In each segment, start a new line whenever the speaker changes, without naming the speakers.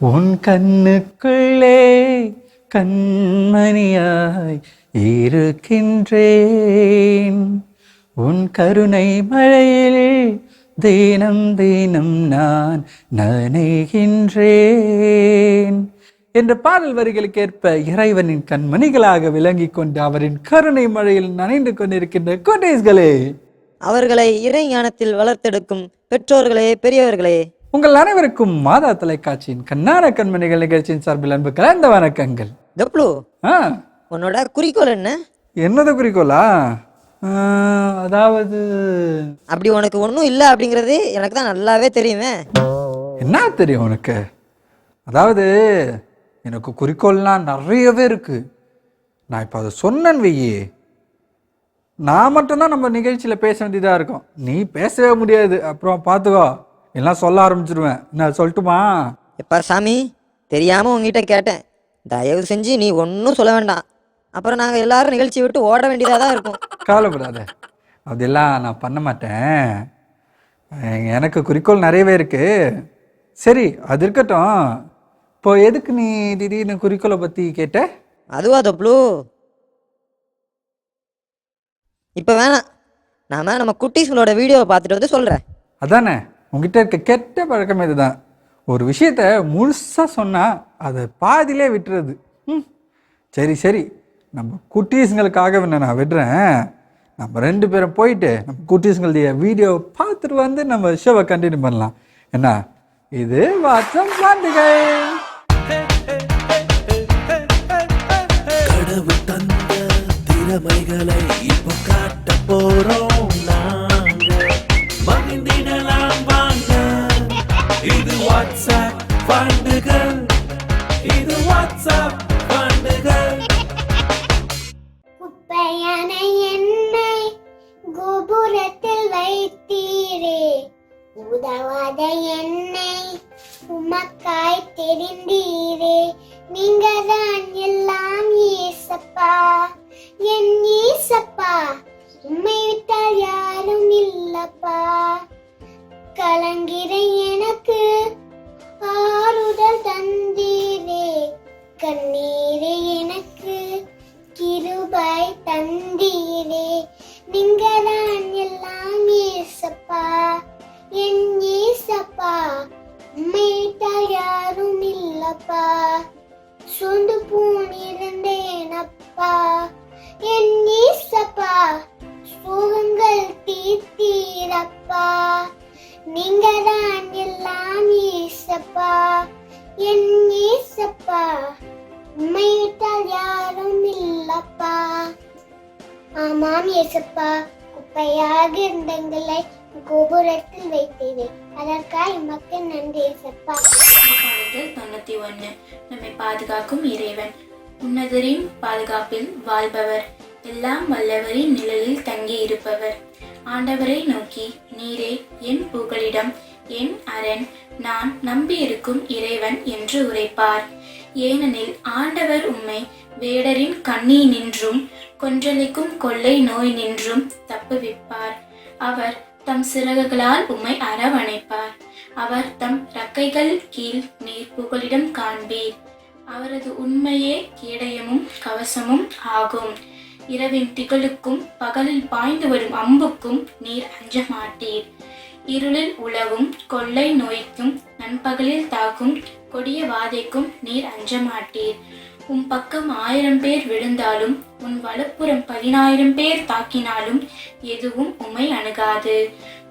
உன் கண்ணுக்குள்ளே கண்மணியாய் இருக்கின்றேன். உன் கருணை மழையில் தினம் தினம் நான் நனைகின்றேன். என்ற பாடல் வரிகளுக்கேற்ப இறைவனின் கண்மணிகளாக விளங்கிக் கொண்டு அவரின் கருணை மழையில் நனைந்து கொண்டிருக்கின்ற கோட்டேஸ்களே
அவர்களை இறை ஞானத்தில் வளர்த்தெடுக்கும் பெற்றோர்களே பெரியவர்களே
உங்கள் அனைவருக்கும் மாதா தொலைக்காட்சியின் கண்ணான கண்மணிகள் நிகழ்ச்சியின் சார்பில் அன்பு கலந்த வணக்கங்கள்.
டப்ளு
ஆ.
உன்னோட குறிக்கோள் என்ன?
என்னது குறிக்கோளா? அதாவது
அப்படி உனக்கு ஒன்றும் இல்லை அப்படிங்கிறது எனக்கு தான் நல்லாவே தெரியுமே.
என்ன தெரியும் உனக்கு? அதாவது எனக்கு குறிக்கோள்லாம் நிறையவே இருக்கு. நான் இப்போ அதை சொன்னேன்னு வெய்யி நான் மட்டும்தான் நம்ம நிகழ்ச்சியில் பேச வேண்டியதாக இருக்கும். நீ பேசவே முடியாது. அப்புறம் பார்த்துக்கோ எல்லாம் சொல்ல ஆரம்பிச்சிருவேன். நான் சொல்லட்டுமா?
எப்பா சாமி? தெரியாமல் உங்ககிட்ட கேட்டேன். தயவு செஞ்சு நீ ஒன்றும் சொல்ல வேண்டாம். அப்புறம் நாங்கள் எல்லாரும் நிகழ்ச்சி விட்டு ஓட வேண்டியதாக தான் இருக்கும்.
கவலைப்படாத. அதெல்லாம் நான் பண்ண மாட்டேன். எனக்கு குறிக்கோள் நிறையவே இருக்கு. சரி அது இருக்கட்டும். இப்போ எதுக்கு நீ திடீர்னு குறிக்கோளை பற்றி கேட்ட?
அதுவா தப்ளு இப்போ வேணாம். நாம நம்ம குட்டீஸ்களோட வீடியோவை பார்த்துட்டு வந்து சொல்கிறேன்
அதானே? உங்ககிட்ட இருக்க கெட்ட பழக்கம் இதுதான் ஒரு விஷயத்த முழுசாக சொன்னால் அதை பாதியிலே விட்டுறது. ம். சரி சரி. நம்ம குட்டீஸுங்களுக்காக வேணா நான் விடுறேன். நம்ம ரெண்டு பேரும் போயிட்டு நம்ம குட்டீஸுங்களுடைய வீடியோ பார்த்துட்டு வந்து நம்ம ஷோவை கண்டினியூ பண்ணலாம். என்ன? இது வாட்ஸ்அப் பண்டிகை
கடவுள் தந்த திறமைகளை இப்போ காட்ட போறோம் நாங்க. மகிழ்ந்திடலாம். வாட்ஸ்அப் பண்டுகள். இது வாட்ஸ்அப் பண்டுகள்.
குப்பையான என்னை கோபுரத்தில் வைத்தீரே. உதவாத என்னை உமக்காய் தெரிந்தீரே. நீங்க எல்லாம் ஏசப்பா. என் ஏசப்பா உம்மை விட்டால் யாரும் இல்லப்பா. கலங்கிற எனக்கு. ஆறுதல் தந்தீரே கண்ணீரே
வாழ்பவர். எல்லாம் வல்லவரின் நிழலில் தங்கி இருப்பவர் ஆண்டவரை நோக்கி நீரே என் புகழிடம் என் அரண் நான் நம்பியிருக்கும் இறைவன் என்று உரைப்பார். ஏனெனில் ஆண்டவர் உம்மை வேடரின் கண்ணி நின்றும் கொன்றளிக்கும் கொள்ளை நோய் நின்றும் தப்புவிப்பார். அவர் தம் சிறகுகளால் உம்மை அரவணைப்பார். அவர் தம் ரக்கைகள் கீழ் நீர் புகலிடம் காண்பீர். அவரது உண்மையே கேடயமும் கவசமும் ஆகும். இரவின் திகழுக்கும் பகலில் பாய்ந்து வரும் அம்புக்கும் நீர் அஞ்ச மாட்டீர் இருளில் உழவும் கொள்ளை நோய்க்கும் நண்பகலில் தாக்கும் கொடிய வாதைக்கும் நீர் அஞ்ச மாட்டீர் உன் பக்கம் ஆயிரம் பேர் விழுந்தாலும் உன் வலப்புறம் பதினாயிரம் பேர் தாக்கினாலும் எதுவும் உமை அணுகாது.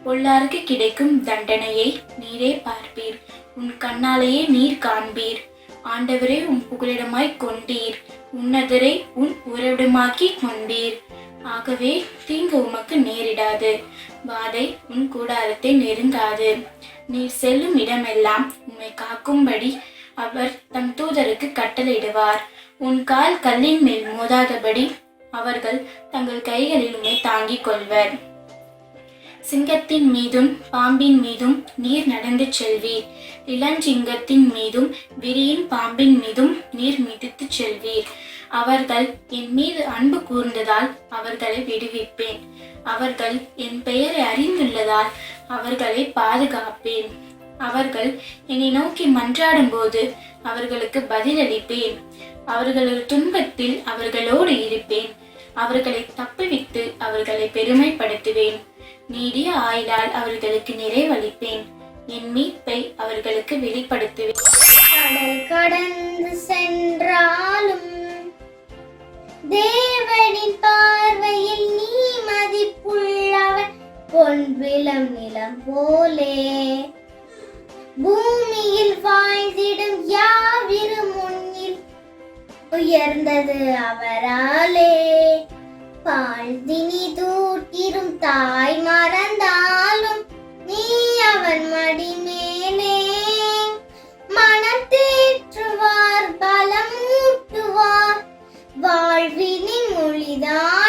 பொல்லாருக்கு கிடைக்கும் தண்டனையை நீரே பார்ப்பீர். உன் கண்ணாலேயே நீர் காண்பீர். ஆண்டவரே உன் புகலிடமாய் கொண்டீர். உன்னதரை உன் உறவிடமாக்கி கொண்டீர். ஆகவே தீங்கு உமக்கு நேரிடாது. வாதை உன் கூடாரத்தை நெருங்காது. நீர் செல்லும் இடமெல்லாம் உம்மை காக்கும்படி அவர் தம் தூதருக்கு கட்டளையிடுவார். உன் கால் கல்லின் மேல் மோதாதபடி அவர்கள் தங்கள் கைகளில் உன்னை தாங்கிக் கொள்வர். சிங்கத்தின் மீதும் பாம்பின் மீதும் நீர் நடந்து செல்வீர் இளஞ்சிங்கத்தின் மீதும் விரியின் பாம்பின் மீதும் நீர் மிதித்துச் செல்வீர். அவர்கள் என் மீது அன்பு கூர்ந்ததால் அவர்களை விடுவிப்பேன். அவர்கள் என் பெயரை அறிந்துள்ளதால் அவர்களை பாதுகாப்பேன். அவர்கள் என்னை நோக்கி மன்றாடும்போது அவர்களுக்கு பதிலளிப்பேன். அவர்களது துன்பத்தில் அவர்களோடு இருப்பேன். அவர்களை தப்புவித்து அவர்களை பெருமைப்படுத்துவேன். நீடிய ஆயுளால் அவர்களுக்கு நிறைவளிப்பேன். என் மீட்பை அவர்களுக்கு வெளிப்படுத்துவேன்
கடல் கடந்து சென்றாலும் தேவனின் பார்வையில் நீ மதிப்புள்ளவன். பொன் விளம் நிலம் போலே. பூமியில் வாழ்ந்திடும் யாவிரு முன்னில் உயர்ந்தது அவராலே. பாழ்தினி தூட்டிரும் தாய் மறந்தாலும் நீ அவன் மடி மேலே மனம் தேற்றுவார் பலம் ஊட்டுவார். வாழ்வினின் மொழிதான்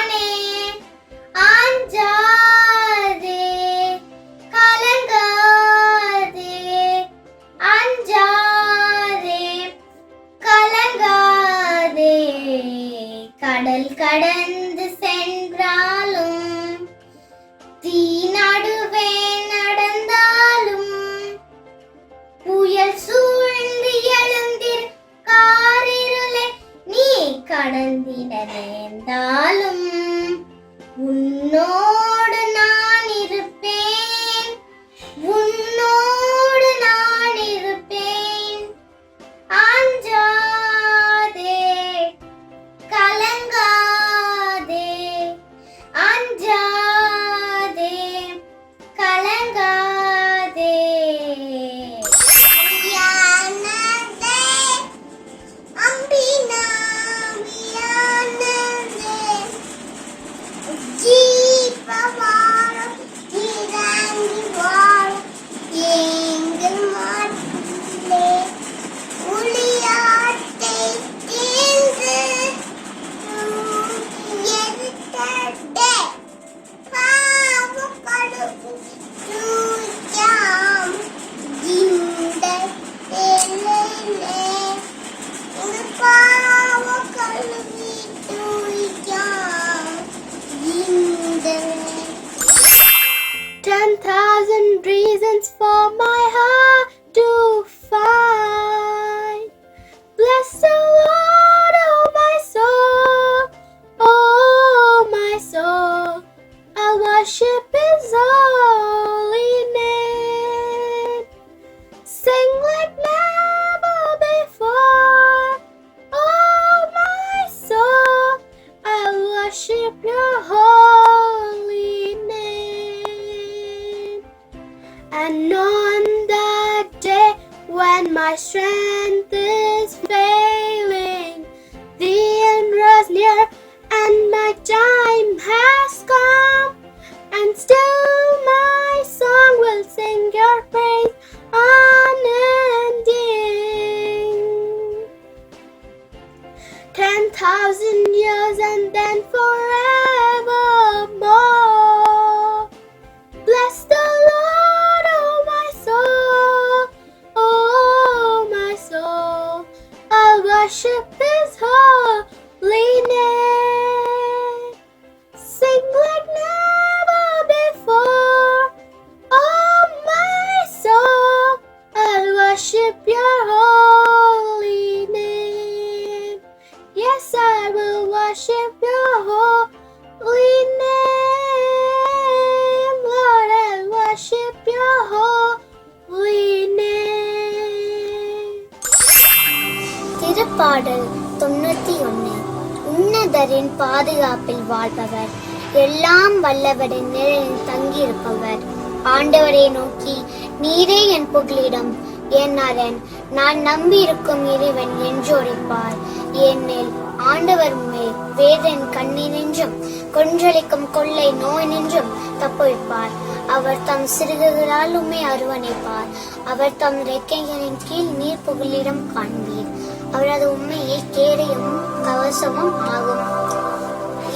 தங்கியிருப்பவர் ஆண்டவரை நோக்கி நீரே என் புகலிடம். என் அரண் நான் நம்பியிருக்கும் இறைவன் என்றொழிப்பார் என்னில் ஆண்டவர் மேல் வேதன் கண்ணி நின்றும். கொன்றளிக்கும் கொள்ளை நோய் நின்றும். தப்புவிப்பார். அவர் தம் சிறுகுகளால் உண்மை அருவணைப்பார். அவர் தம் ரெக்கைகளின் கீழ் நீர் புகலிடம் காண்பீர். அவரது உண்மையை கேடையும் கவசமும் ஆகும்.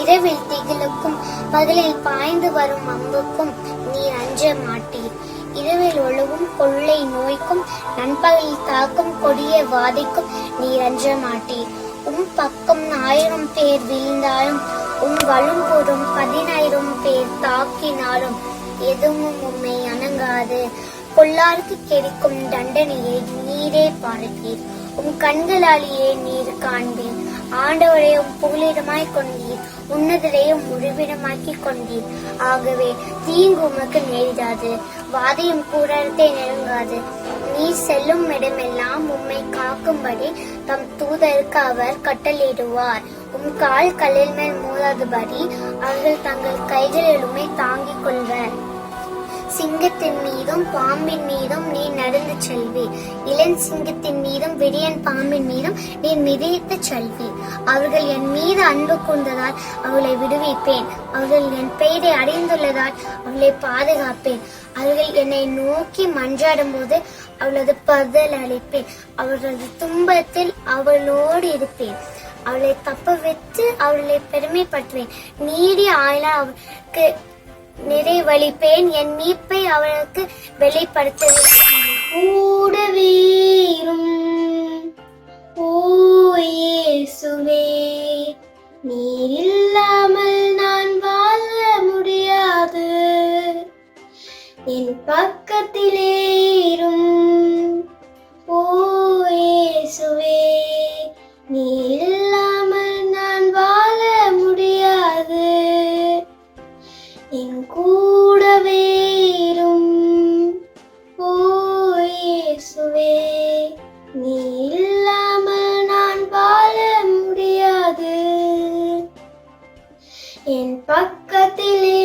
இரவில் திகிலுக்கும் பகலில் பாய்ந்து வரும் அம்புக்கும் நீர் அஞ்ச மாட்டீர். இரவில் ஒழுகும் கொள்ளை நோய்க்கும் நண்பகலில் தாக்கும் கொடிய வாதிக்கும் நீர் அஞ்ச மாட்டீர். உம் பக்கம் ஆயிரம் பேர் வீழ்ந்தாலும் உம் வலும்புறம் பதினாயிரம் பேர் தாக்கினாலும் எதுவும் உம்மை அணங்காது. பொல்லாருக்கு கிடைக்கும் தண்டனையை நீரே பார்ப்பீர். உம் கண்களாலேயே நீர் காண்பீர். ஆண்டவரையும் புகலிடமாய் கொண்டீர். உன்னதரையும் முடிவிடமாக்கி கொண்டீர். ஆகவே தீங்கு உமக்கு நேரிடாது. வாதையும் கூடாரத்தை நெருங்காது. நீ செல்லும் இடமெல்லாம் உம்மை காக்கும்படி தம் தூதருக்கு அவர் கட்டளிடுவார் உம் கால் கல்லில் மேல் மோதாதபடி அவர்கள் தங்கள் கைகளில் தாங்கிக் கொள்வர். சிங்கத்தின் மீதும் பாம்பின் மீதும் நீ நடந்து செல்வி. இளன் சிங்கத்தின் மீதும் விடியன் பாம்பின் மீதும் நீ மிதித்து செல்வி. அவர்கள் என் மீது அன்பு கொண்டதால் அவளை விடுவிப்பேன். அவர்கள் என் பெயரை அடைந்துள்ளதால் அவளை பாதுகாப்பேன். அவர்கள் என்னை நோக்கி மன்றாடும் போது அவளது பதில் அளிப்பேன் அவர்களது துன்பத்தில் அவளோடு இருப்பேன். அவளை தப்ப வைத்து அவளை பெருமைப்படுத்துவேன். நீடி ஆயிலா அவளுக்கு நிறைவழிப்பேன் என் மீட்பை அவளுக்கு வெளிப்படுத்துவேன் கூடவே இரும். ஓ இயேசுவே நீர் இல்லாமல் நான் வாழ முடியாது என் பக்கத்திலே இரும். ஓ இயேசுவே நீர் பக்கத்திலே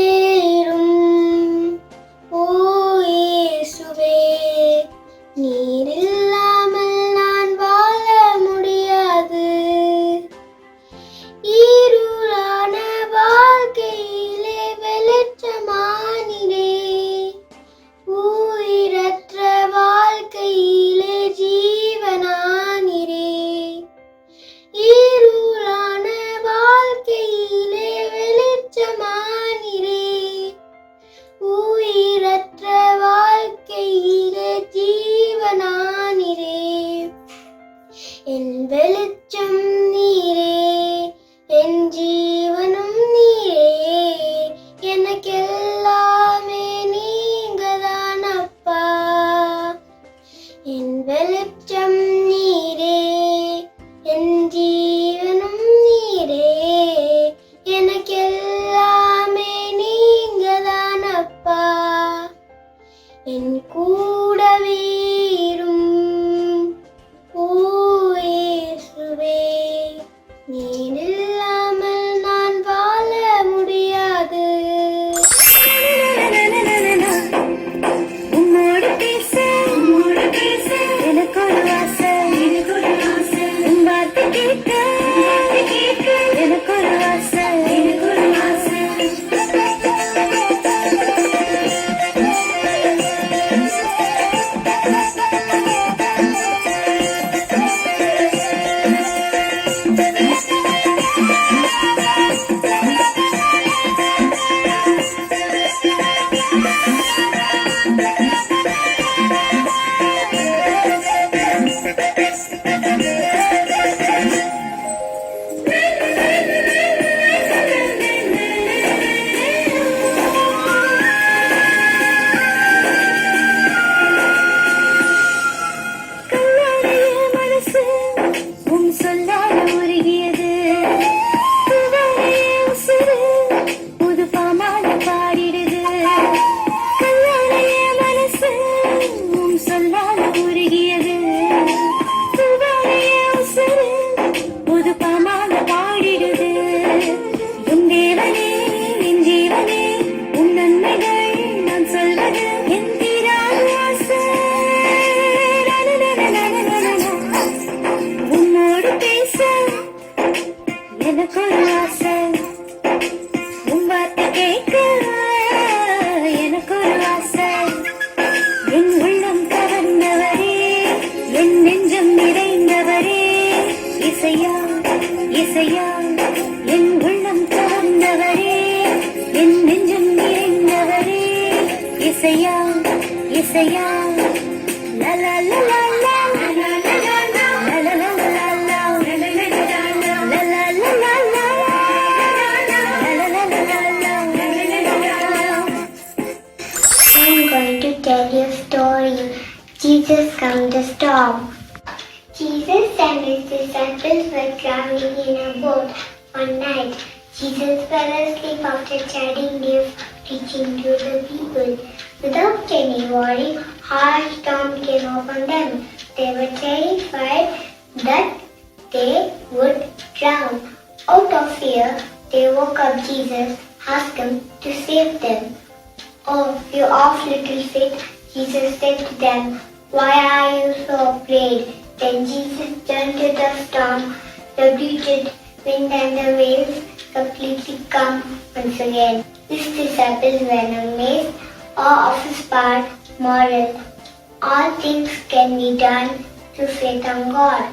and his disciples were traveling in a boat one night. Jesus fell asleep after chatting news, preaching to the people. Without any warning, harsh storm came upon them. They were terrified that they would drown. Out of fear, they woke up Jesus, asked him to save them. Oh, you of little faith, Jesus said to them, Why are you so afraid? Then Jesus turned to the storm, the rebuked wind and the waves, completely calm once again. His disciples were amazed, awe of his part, moral. All things can be done through faith on God.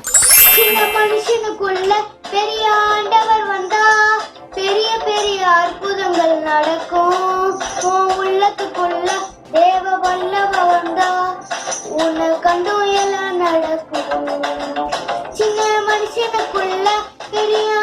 சின்ன மனுஷனுக்குள்ள பெரிய ஆண்டவர் வந்தா பெரிய பெரிய அற்புதங்கள் நடக்கும் உன் உள்ளத்துக்குள்ள தேவ வல்லவ வந்தா உன்னை
கண்டு
ചില മനുഷ്യനക്കുള്ള പെരിയ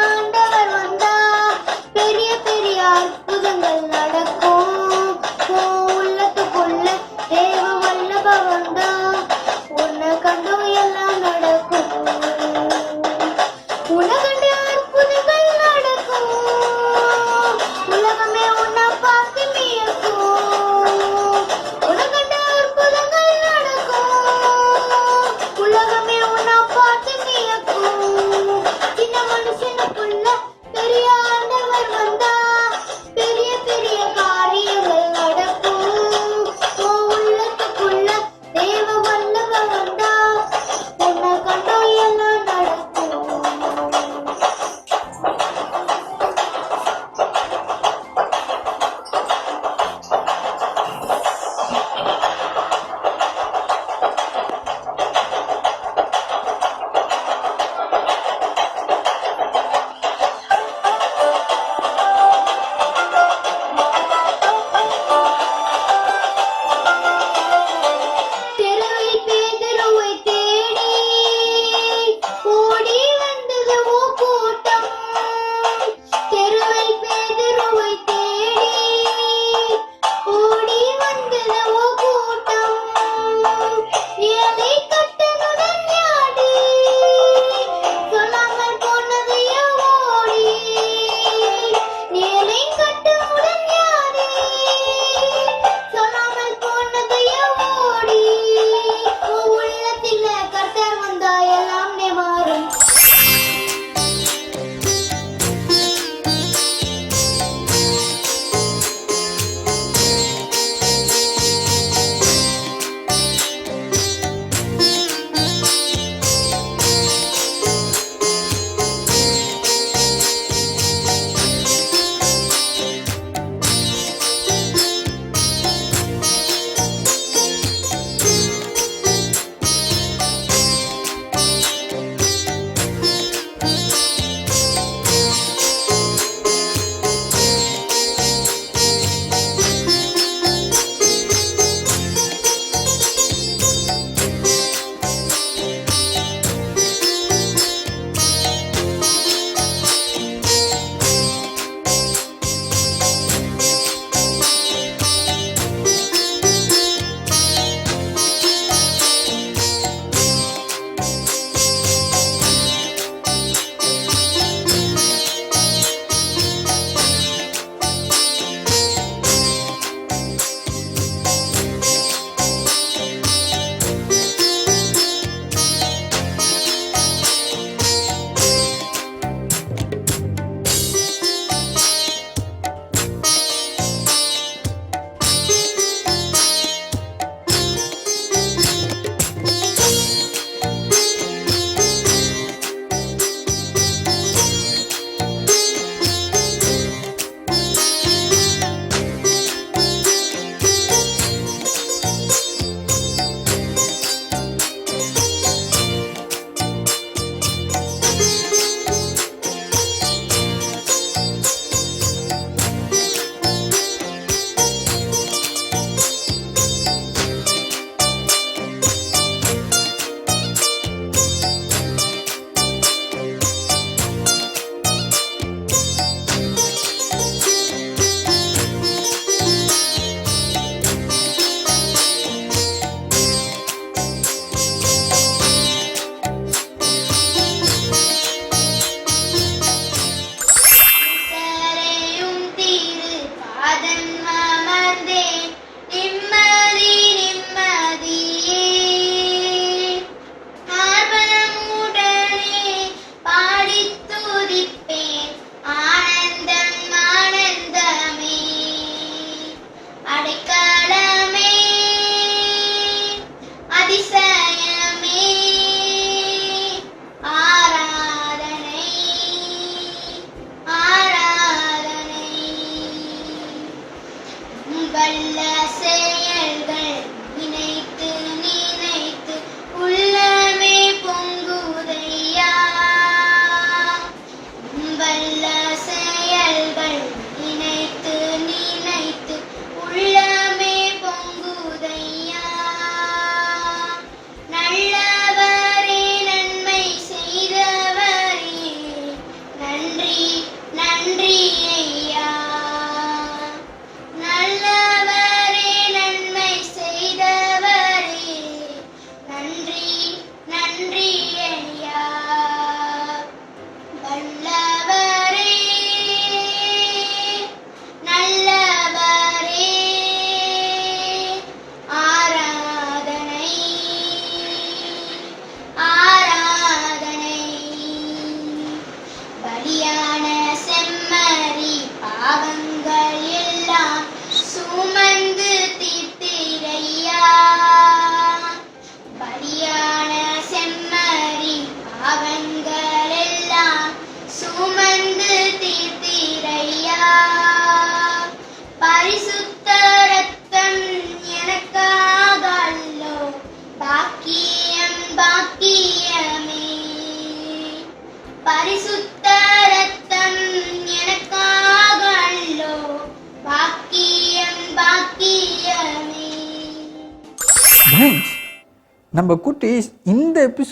ألا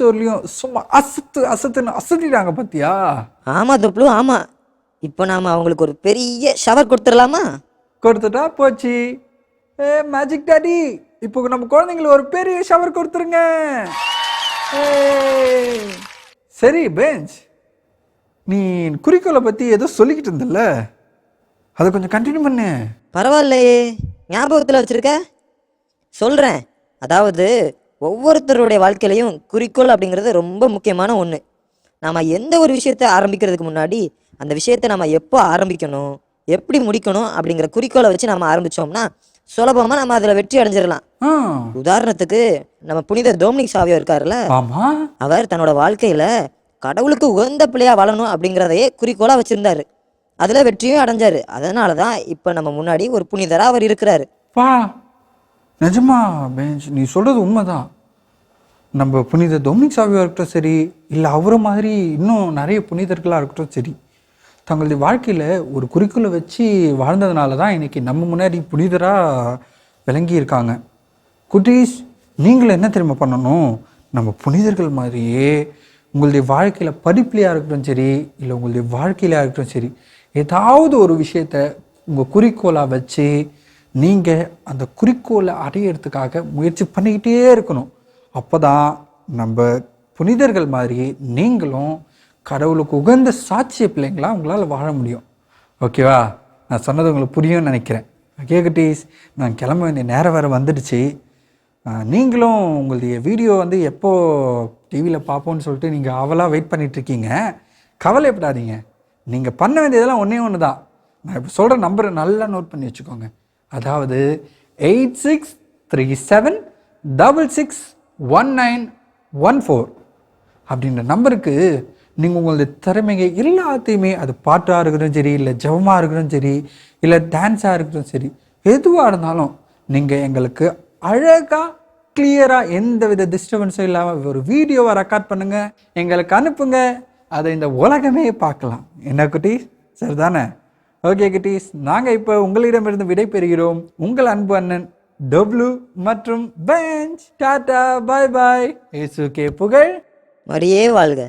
எபிசோட்லேயும் சும்மா அசத்து அசத்துன்னு அசத்திட்டாங்க பார்த்தியா
ஆமாம் துப்ளு ஆமாம் இப்போ நாம் அவங்களுக்கு ஒரு பெரிய ஷவர் கொடுத்துடலாமா?
கொடுத்துட்டா போச்சு. ஏ மேஜிக் டாடி இப்போ நம்ம குழந்தைங்களுக்கு ஒரு பெரிய ஷவர் கொடுத்துருங்க. சரி பெஞ்ச் நீ குறிக்கோளை பற்றி ஏதோ சொல்லிக்கிட்டு இருந்தல்ல? அதை கொஞ்சம் கண்டினியூ பண்ணு.
பரவாயில்லையே. ஞாபகத்தில் வச்சுருக்க? சொல்கிறேன் அதாவது ஒவ்வொருத்தருடைய வாழ்க்கையிலையும் குறிக்கோள் அப்படிங்கிறது ரொம்ப முக்கியமான ஒன்று நாம் எந்த ஒரு விஷயத்தை ஆரம்பிக்கிறதுக்கு முன்னாடி அந்த விஷயத்தை நம்ம எப்போ ஆரம்பிக்கணும் எப்படி முடிக்கணும் அப்படிங்கிற குறிக்கோளை வச்சு நம்ம ஆரம்பித்தோம்னா சுலபமாக நம்ம அதில் வெற்றி அடைஞ்சிடலாம். உதாரணத்துக்கு நம்ம புனித டோமினிக் சாவியோ இருக்காருல்ல? அவர் தன்னோட வாழ்க்கையில கடவுளுக்கு உகந்த பிள்ளையா வாழணும் அப்படிங்கிறதையே குறிக்கோளா வச்சிருந்தாரு. அதுல வெற்றியும் அடைஞ்சாரு. அதனால தான் இப்போ நம்ம முன்னாடி ஒரு புனிதரா அவர் இருக்கிறாரு.
நிஜமா பெஞ்ச் நீ சொல்கிறது உண்மைதான். நம்ம புனித டொமினிக் சாவியாக இருக்கட்டும் சரி இல்லை அவரை மாதிரி இன்னும் நிறைய புனிதர்களாக இருக்கட்டும் சரி தங்களுடைய வாழ்க்கையில் ஒரு குறிக்கோளை வச்சு வாழ்ந்ததுனால தான் இன்றைக்கி நம்ம முன்னாடி புனிதராக விளங்கி இருக்காங்க. குட்டீஸ் நீங்களும் என்ன தெரியுமா பண்ணணும்? நம்ம புனிதர்கள் மாதிரியே உங்களுடைய வாழ்க்கையில் படிப்புலையாக இருக்கட்டும் சரி இல்லை உங்களுடைய வாழ்க்கையிலையாக இருக்கட்டும் சரி ஏதாவது ஒரு விஷயத்த உங்கள் குறிக்கோளாக வச்சு நீங்கள் அந்த குறிக்கோளை அடையிறதுக்காக முயற்சி பண்ணிக்கிட்டே இருக்கணும். அப்போ தான் நம்ம புனிதர்கள் மாதிரி நீங்களும் கடவுளுக்கு உகந்த சாட்சிய பிள்ளைங்களா உங்களால் வாழ முடியும். ஓகேவா? நான் சொன்னது உங்களுக்கு புரியும்னு நினைக்கிறேன். ஓகே குட்டீஸ்? நான் கிளம்ப வேண்டிய நேரம் வேறு வந்துடுச்சு. நீங்களும் உங்களுடைய வீடியோ வந்து எப்போ டிவியில் பார்ப்போம்னு சொல்லிட்டு நீங்கள் அவலாக வெயிட் பண்ணிகிட்ருக்கீங்க கவலைப்படாதீங்க நீங்கள் பண்ண வேண்டியதெல்லாம் ஒன்றே ஒன்று தான் நான் இப்போ சொல்கிற நம்பரை நல்லா நோட் பண்ணி வச்சுக்கோங்க. அதாவது eight six three seven double six one nine one four அப்படின்ற நம்பருக்கு நீங்கள் உங்களுடைய திறமைங்க எல்லாத்தையுமே அது பாட்டாக இருக்கட்டும் சரி இல்லை ஜெபமாக இருக்கட்டும் சரி இல்லை டான்ஸாக இருக்கட்டும் சரி எதுவாக இருந்தாலும் நீங்கள் எங்களுக்கு அழகாக கிளியராக எந்த வித டிஸ்டர்பன்ஸும் இல்லாமல் ஒரு வீடியோவை ரெக்கார்ட் பண்ணுங்கள் எங்களுக்கு அனுப்புங்க. அதை இந்த உலகமே பார்க்கலாம். என்ன குட்டீஸ் சரிதானே? ஓகே குட்டீஸ் நாங்கள் இப்போ உங்களிடமிருந்து விடை பெறுகிறோம். உங்கள் அன்பு அண்ணன் டப்ளு மற்றும் பெஞ்ச். டாடா பாய் பாய். இயேசுக்கே புகழ்.
மரியே வாழ்க.